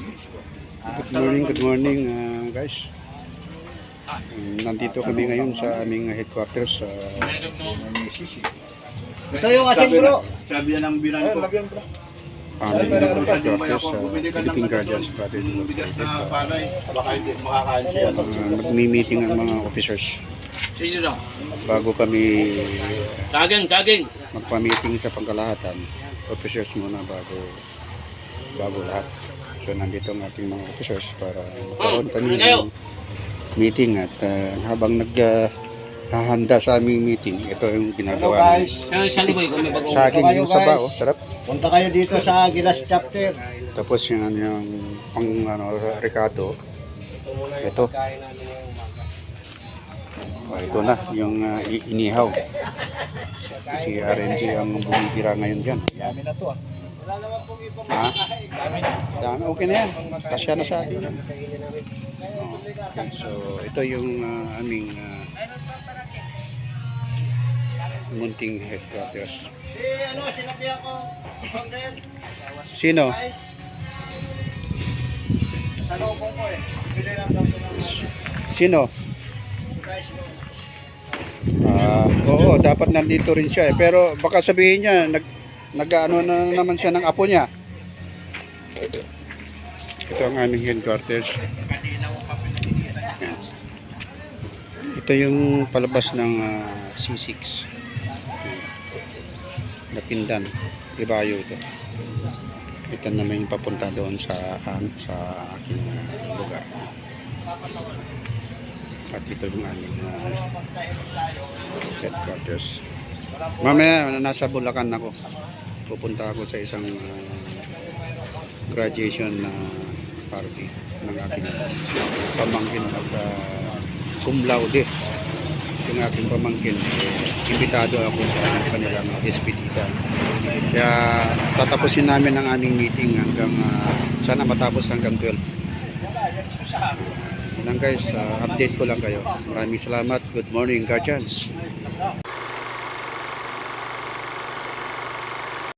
Good morning, good morning uh, guys. Um, nandito kami ngayon sa aming headquarters sa Ito yung asin bro. Sabi yan ang bilang ko. aming headquarters sa Philippine Guardians Brotherhood Yung bigas na uh, palay, baka hindi makakain siya. Nagmi-meeting ang mga officers Sino daw? bago kami Saging, saging. magpa-meeting sa pangkalahatan. Officers muna bago bago lahat. So nandito ang ating mga officers para magkaroon kami ng meeting at uh, habang nag uh, hahanda sa aming meeting, ito yung Hello ginagawa guys. namin. Sa kayo, yung saba, oh, sarap. Punta kayo dito sa Gilas chapter. Tapos yung ano yung pang ano Ricardo. Ito. Oh, ito na yung uh, i- inihaw. Si RMG ang bumibira ngayon to ah. Wala naman pong ibang Ha? Dami na. Dami, okay na yan. Kasya na sa atin yan. Okay, so ito yung uh, aming uh, munting headquarters. Si ano, sinabihan ko. Content. Sino? Guys. Sa loob ko eh. Bili lang daw sila. Sino? Guys, Ah, oo, dapat nandito rin siya eh. Pero baka sabihin niya, nag, nag-ano na naman siya ng apo niya. Ito ang aming headquarters. Ito yung palabas ng ah, C6. Yan. Napindan. Ibayo ito. Ito naman yung papunta doon sa an- sa aking ah, lugar. At ito yung aming ah, headquarters. Mamaya nasa Bulacan ako. Pupunta ako sa isang ah, graduation na party ng aking pamangkin at uh, cum laude. Aking pamangkin, eh, imbitado ako sa kanilang despedida. Kaya tatapusin namin ang aming meeting hanggang ah, sana matapos hanggang 12. Yan lang guys, ah, update ko lang kayo. Maraming salamat. Good morning, Guardians.